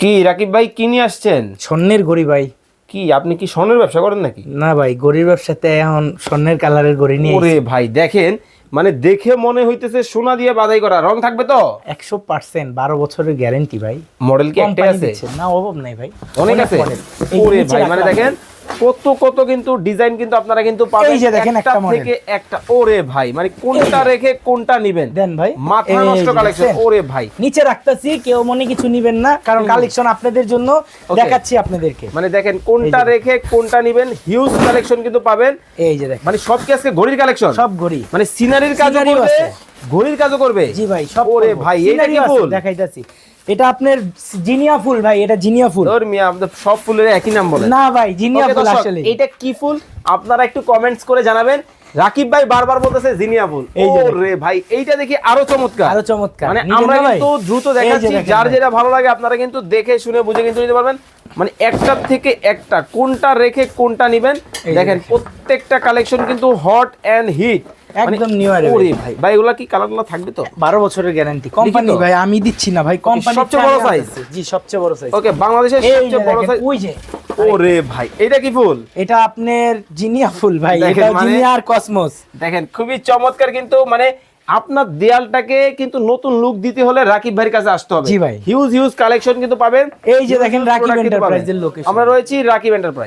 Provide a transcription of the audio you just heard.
কি রাকিব ভাই কি নিয়ে আসছেন? স্বর্ণের ঘড়ি ভাই। কি আপনি কি স্বর্ণের ব্যবসা করেন নাকি? না ভাই গড়ির ব্যবসাতে এখন স্বর্ণের কালারের ঘড়ি নিয়ে ওরে ভাই দেখেন মানে দেখে মনে হইতেছে সোনা দিয়ে বাদাই করা। রং থাকবে তো? একশো পার্সেন্ট বারো বছরের গ্যারেন্টি ভাই। মডেল কি একটাই আছে? না অভাব নাই ভাই। অনেক আছে? ওরে ভাই মানে দেখেন কত কত কিন্তু ডিজাইন কিন্তু আপনারা কিন্তু পাবেন। এই যে দেখেন একটা model। থেকে একটা। ওরে ভাই মানে কোনটা রেখে কোনটা নিবেন? দেন ভাই মাথা নষ্ট কালেকশন ওরে ভাই। নিচে রাখতাছি কেউ মনে কিছু নিবেন না কারণ কালেকশন আপনাদের জন্য দেখাচ্ছি আপনাদেরকে। মানে দেখেন কোনটা রেখে কোনটা নিবেন হিউজ কালেকশন কিন্তু পাবেন। এই যে দেখেন। মানে সব কি আজকে ঘড়ির কালেকশন সব ঘড়ি। মানে সিনারির কাজও করবে। ঘড়ির কাজও করবে? জি ভাই সব ওরে ভাই এটা কি ফুল? দেখাইতাছি। এটা আপনার জিনিয়া ফুল ভাই এটা জিনিয়া ফুল। ওর মিয়া আমাদের সব ফুলের একই নাম বলে না ভাই জিনিয়া ফুল আসলে। এটা কি ফুল? আপনারা একটু কমেন্টস করে জানাবেন। রাকিব ভাই বারবার বলতেছে জিনিয়া ফুল এই রে ভাই এইটা দেখি আরও চমৎকার। আরও চমৎকার। মানে আমরা কিন্তু দ্রুত দেখাচ্ছি যার যেটা ভালো লাগে আপনারা কিন্তু দেখে শুনে বুঝে কিন্তু নিতে পারবেন। মানে একটার থেকে একটা কোনটা রেখে কোনটা নিবেন? দেখেন। প্রত্যেকটা কালেকশন কিন্তু হট এন্ড হিট একদম new আর ওরে ভাই। ভাই এগুলা কি কালারগুলো থাকবে তো? বারো বছরের গ্যারান্টি কোম্পানি ভাই আমি দিচ্ছি না ভাই কোম্পানি সবচেয়ে বড় size? জি সবচেয়ে বড় সাইজ ওকে বাংলাদেশের সবচেয়ে বড় সাইজ ওই যে। ওরে ভাই। এটা কি ফুল? এটা আপনার জিনিয়া ফুল ভাই এটা মানে- জিনিয়া আর কসমোস। দেখেন খুবই চমৎকার কিন্তু মানে আপনার দেয়ালটাকে কিন্তু নতুন লুক দিতে হলে রাকিব ভাইয়ের কাছে আসতে হবে। জি ভাই। হিউজ হিউজ কালেকশন কিন্তু পাবেন। এই যে দেখেন রাকিব এন্টারপ্রাইজের লোকেশন আমরা রয়েছি রাকিব এন্টারপ্রাইজ